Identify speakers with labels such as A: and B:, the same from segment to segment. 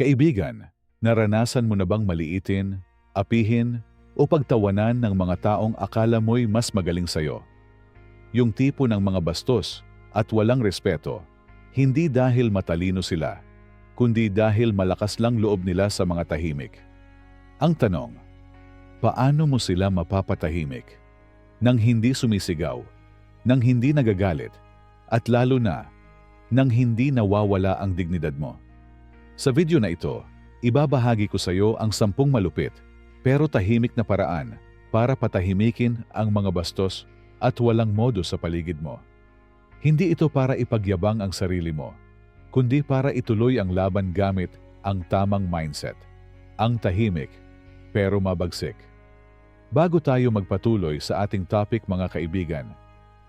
A: Kaibigan, naranasan mo na bang maliitin, apihin, o pagtawanan ng mga taong akala mo'y mas magaling sa'yo? Yung tipo ng mga bastos at walang respeto, hindi dahil matalino sila, kundi dahil malakas lang loob nila sa mga tahimik. Ang tanong, paano mo sila mapapatahimik? Nang hindi sumisigaw, nang hindi nagagalit, at lalo na, nang hindi nawawala ang dignidad mo. Sa video na ito, ibabahagi ko sa iyo ang sampung malupit pero tahimik na paraan para patahimikin ang mga bastos at walang modo sa paligid mo. Hindi ito para ipagyabang ang sarili mo, kundi para ituloy ang laban gamit ang tamang mindset. Ang tahimik, pero mabagsik. Bago tayo magpatuloy sa ating topic mga kaibigan,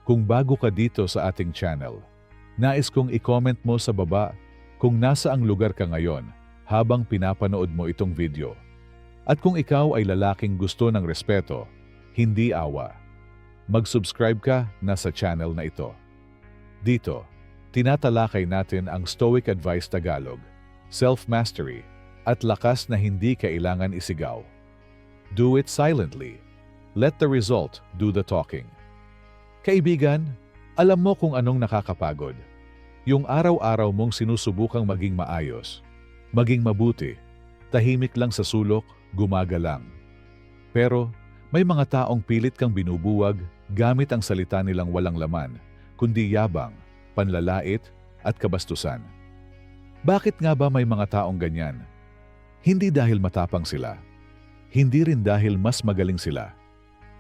A: kung bago ka dito sa ating channel, nais kong i-comment mo sa baba kung nasa ang lugar ka ngayon habang pinapanood mo itong video. At kung ikaw ay lalaking gusto ng respeto, hindi awa, mag-subscribe ka na sa channel na ito. Dito, tinatalakay natin ang Stoic Advice Tagalog, self-mastery, at lakas na hindi kailangan isigaw. Do it silently. Let the result do the talking. Kaibigan, alam mo kung anong nakakapagod. Yung araw-araw mong sinusubukang maging maayos, maging mabuti, tahimik lang sa sulok, gumagalang. Pero may mga taong pilit kang binubuwag gamit ang salita nilang walang laman, kundi yabang, panlalait, at kabastusan. Bakit nga ba may mga taong ganyan? Hindi dahil matapang sila. Hindi rin dahil mas magaling sila.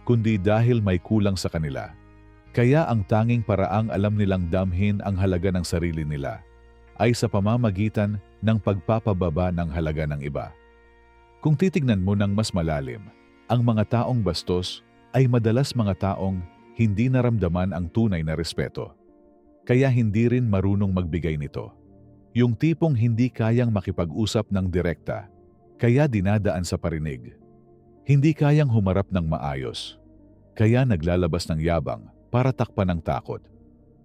A: Kundi dahil may kulang sa kanila. Kaya ang tanging paraang alam nilang damhin ang halaga ng sarili nila ay sa pamamagitan ng pagpapababa ng halaga ng iba. Kung titignan mo ng mas malalim, ang mga taong bastos ay madalas mga taong hindi naramdaman ang tunay na respeto. Kaya hindi rin marunong magbigay nito. Yung tipong hindi kayang makipag-usap ng direkta, kaya dinadaan sa parinig. Hindi kayang humarap ng maayos, kaya naglalabas ng yabang para takpan ng takot.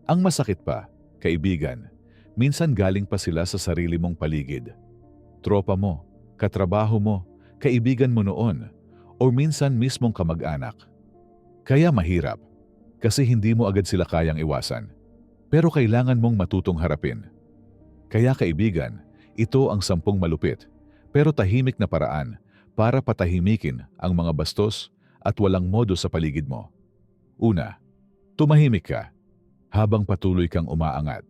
A: Ang masakit pa, kaibigan, minsan galing pa sila sa sarili mong paligid. Tropa mo, katrabaho mo, kaibigan mo noon, o minsan mismong kamag-anak. Kaya mahirap, kasi hindi mo agad sila kayang iwasan. Pero kailangan mong matutong harapin. Kaya kaibigan, ito ang sampung malupit, pero tahimik na paraan para patahimikin ang mga bastos at walang modo sa paligid mo. Una, tumahimik ka habang patuloy kang umaangat.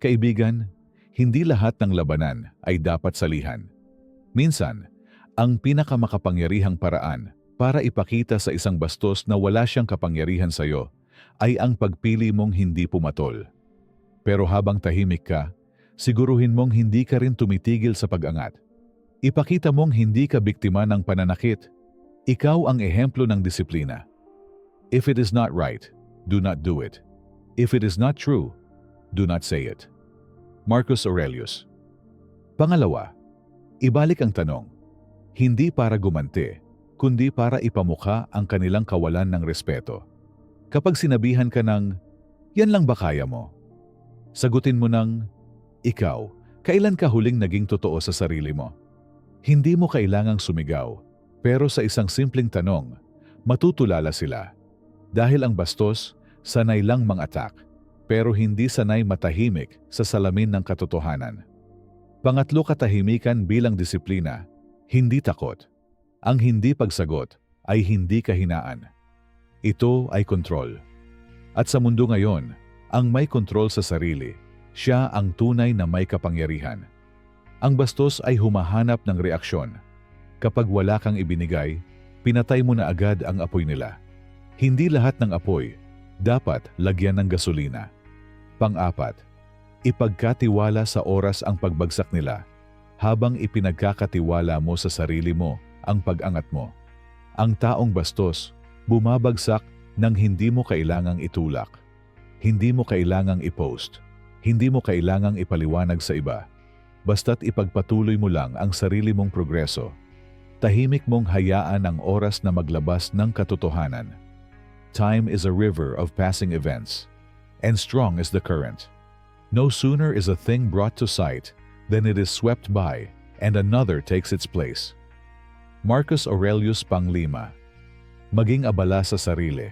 A: Kaibigan, hindi lahat ng labanan ay dapat salihan. Minsan, ang pinakamakapangyarihang paraan para ipakita sa isang bastos na wala siyang kapangyarihan sa iyo ay ang pagpili mong hindi pumatol. Pero habang tahimik ka, siguruhin mong hindi ka rin tumitigil sa pag-angat. Ipakita mong hindi ka biktima ng pananakit. Ikaw ang ehemplo ng disiplina. If it is not right, do not do it. If it is not true, do not say it. Marcus Aurelius Pangalawa, ibalik ang tanong, hindi para gumanti, kundi para ipamukha ang kanilang kawalan ng respeto. Kapag sinabihan ka ng, yan lang ba kaya mo? Sagutin mo ng, ikaw, kailan ka huling naging totoo sa sarili mo? Hindi mo kailangang sumigaw, pero sa isang simpleng tanong, matutulala sila. Dahil ang bastos, sanay lang mang-attack, pero hindi sanay matahimik sa salamin ng katotohanan. Pangatlo katahimikan bilang disiplina, hindi takot. Ang hindi pagsagot ay hindi kahinaan. Ito ay kontrol. At sa mundo ngayon, ang may kontrol sa sarili, siya ang tunay na may kapangyarihan. Ang bastos ay humahanap ng reaksyon. Kapag wala kang ibinigay, pinatay mo na agad ang apoy nila. Hindi lahat ng apoy dapat lagyan ng gasolina. Pang-apat, ipagkatiwala sa oras ang pagbagsak nila habang ipinagkakatiwala mo sa sarili mo ang pag-angat mo. Ang taong bastos, bumabagsak nang hindi mo kailangang itulak. Hindi mo kailangang i-post. Hindi mo kailangang ipaliwanag sa iba. Basta't ipagpatuloy mo lang ang sarili mong progreso. Tahimik mong hayaan ang oras na maglabas ng katotohanan. Time is a river of passing events, and strong is the current. No sooner is a thing brought to sight than it is swept by, and another takes its place. Marcus Aurelius Panglima Maging abala sa sarili.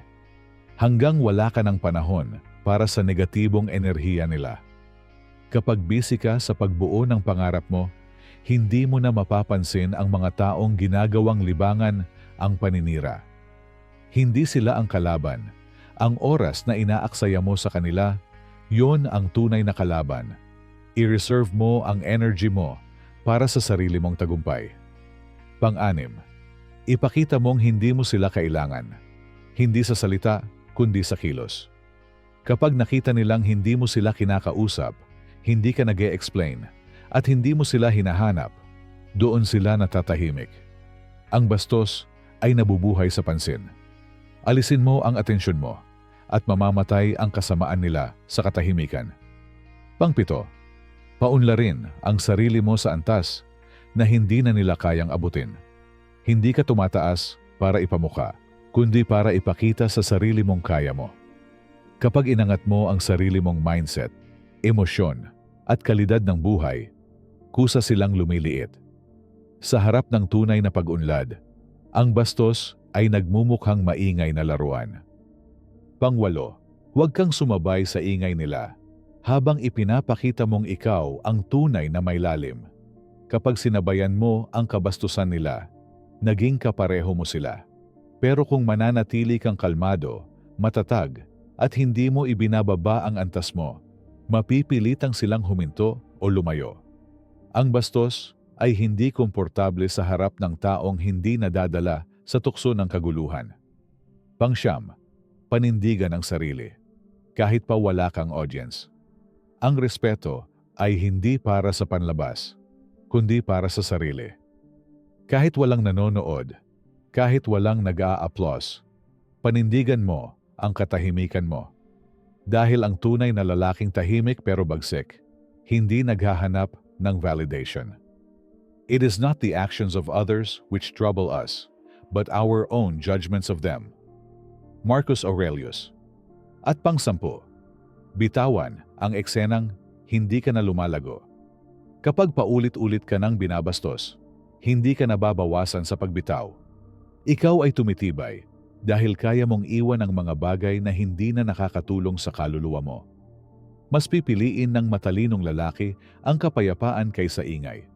A: Hanggang wala ka ng panahon para sa negatibong enerhiya nila. Kapag busy ka sa pagbuo ng pangarap mo, hindi mo na mapapansin ang mga taong ginagawang libangan ang paninira. Hindi sila ang kalaban. Ang oras na inaaksaya mo sa kanila, yon ang tunay na kalaban. I-reserve mo ang energy mo para sa sarili mong tagumpay. Pang-anim, ipakita mong hindi mo sila kailangan. Hindi sa salita, kundi sa kilos. Kapag nakita nilang hindi mo sila kinakausap, hindi ka nag explain at hindi mo sila hinahanap, doon sila natatahimik. Ang bastos ay nabubuhay sa pansin. Alisin mo ang atensyon mo at mamamatay ang kasamaan nila sa katahimikan. Pangpito, paunlarin ang sarili mo sa antas na hindi na nila kayang abutin. Hindi ka tumataas para ipamuka, kundi para ipakita sa sarili mong kaya mo. Kapag inangat mo ang sarili mong mindset, emosyon, at kalidad ng buhay, kusa silang lumiliit. Sa harap ng tunay na pag-unlad, ang bastos ay nagmumukhang maingay na laruan. Pangwalo, huwag kang sumabay sa ingay nila habang ipinapakita mong ikaw ang tunay na may lalim. Kapag sinabayan mo ang kabastusan nila, naging kapareho mo sila. Pero kung mananatili kang kalmado, matatag, at hindi mo ibinababa ang antas mo, mapipilitang silang huminto o lumayo. Ang bastos ay hindi komportable sa harap ng taong hindi nadadala sa tukso ng kaguluhan. Pangsyam, panindigan ang sarili, kahit pa wala kang audience. Ang respeto ay hindi para sa panlabas, kundi para sa sarili. Kahit walang nanonood, kahit walang nag-a-applause, panindigan mo ang katahimikan mo. Dahil ang tunay na lalaking tahimik pero bagsik, hindi naghahanap ng validation. It is not the actions of others which trouble us, but our own judgments of them. Marcus Aurelius At pangsampu, bitawan ang eksenang hindi ka na lumalago. Kapag paulit-ulit ka nang binabastos, hindi ka nababawasan sa pagbitaw. Ikaw ay tumitibay dahil kaya mong iwan ang mga bagay na hindi na nakakatulong sa kaluluwa mo. Mas pipiliin ng matalinong lalaki ang kapayapaan kaysa ingay.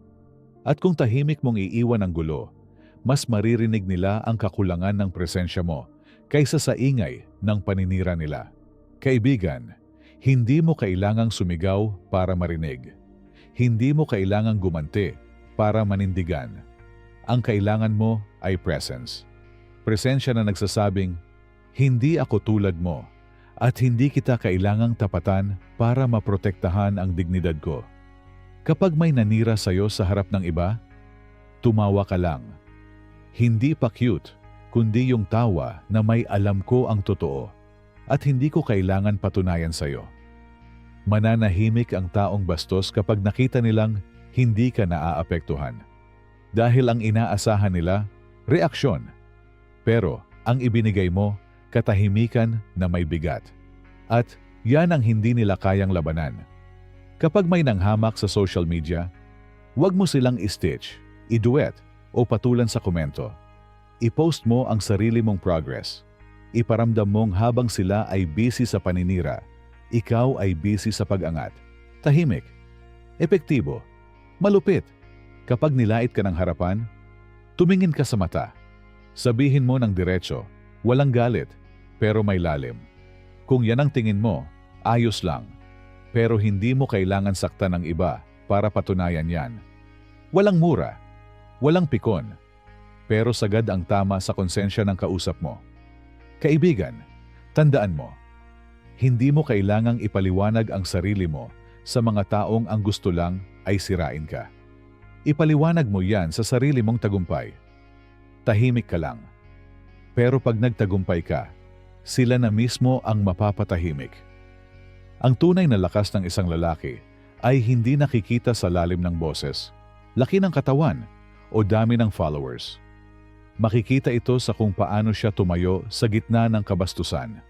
A: At kung tahimik mong iiwan ang gulo, mas maririnig nila ang kakulangan ng presensya mo kaysa sa ingay ng paninira nila. Kaibigan, hindi mo kailangang sumigaw para marinig. Hindi mo kailangang gumanti para manindigan. Ang kailangan mo ay presence. Presensya na nagsasabing, hindi ako tulad mo at hindi kita kailangang tapatan para maprotektahan ang dignidad ko. Kapag may nanira sa'yo sa harap ng iba, tumawa ka lang. Hindi pa cute, kundi yung tawa na may alam ko ang totoo at hindi ko kailangan patunayan sa'yo. Mananahimik ang taong bastos kapag nakita nilang hindi ka naaapektuhan. Dahil ang inaasahan nila, reaksyon. Pero ang ibinigay mo, katahimikan na may bigat. At yan ang hindi nila kayang labanan. Kapag may nanghamak sa social media, huwag mo silang i-stitch, i-duet o patulan sa komento. I-post mo ang sarili mong progress. Iparamdam mong habang sila ay busy sa paninira, ikaw ay busy sa pag-angat. Tahimik. Epektibo Malupit. Kapag nilait ka ng harapan, tumingin ka sa mata. Sabihin mo ng diretso, walang galit, pero may lalim. Kung yan ang tingin mo, ayos lang. Pero hindi mo kailangan saktan ng iba para patunayan yan. Walang mura, walang pikon, pero sagad ang tama sa konsensya ng kausap mo. Kaibigan, tandaan mo, hindi mo kailangang ipaliwanag ang sarili mo sa mga taong ang gusto lang ay sirain ka. Ipaliwanag mo yan sa sarili mong tagumpay. Tahimik ka lang. Pero pag nagtagumpay ka, sila na mismo ang mapapatahimik. Ang tunay na lakas ng isang lalaki ay hindi nakikita sa lalim ng boses, laki ng katawan, o dami ng followers. Makikita ito sa kung paano siya tumayo sa gitna ng kabastusan.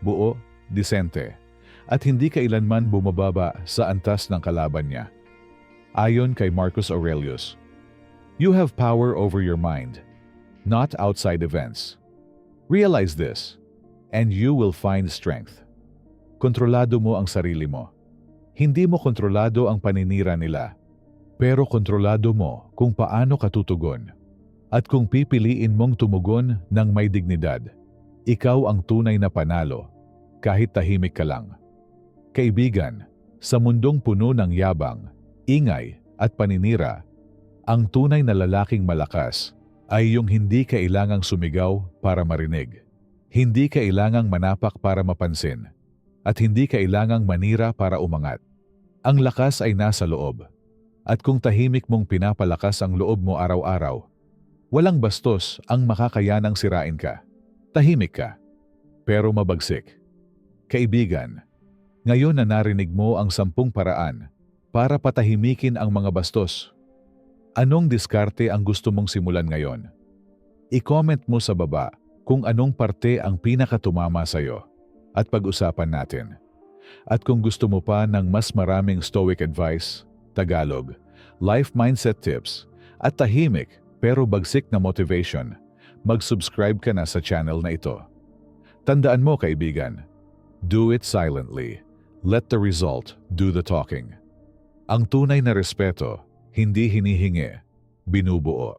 A: Buo, disente, at hindi kailanman bumababa sa antas ng kalaban niya. Ayon kay Marcus Aurelius, You have power over your mind, not outside events. Realize this, and you will find strength. Kontrolado mo ang sarili mo. Hindi mo kontrolado ang paninira nila, pero kontrolado mo kung paano ka tutugon. At kung pipiliin mong tumugon ng may dignidad, ikaw ang tunay na panalo, kahit tahimik ka lang. Kaibigan, sa mundong puno ng yabang, ingay at paninira, ang tunay na lalaking malakas ay yung hindi kailangang sumigaw para marinig. Hindi kailangang manapak para mapansin. At hindi kailangang manira para umangat. Ang lakas ay nasa loob. At kung tahimik mong pinapalakas ang loob mo araw-araw, walang bastos ang makakayanang sirain ka. Tahimik ka, pero mabagsik. Kaibigan, ngayon na narinig mo ang sampung paraan para patahimikin ang mga bastos Anong diskarte ang gusto mong simulan ngayon? I-comment mo sa baba kung anong parte ang pinakatumama sa'yo at pag-usapan natin. At kung gusto mo pa ng mas maraming Stoic advice, Tagalog, life mindset tips, at tahimik pero bagsik na motivation, mag-subscribe ka na sa channel na ito. Tandaan mo kaibigan, do it silently. Let the result do the talking. Ang tunay na respeto hindi hinihingi, binubuo.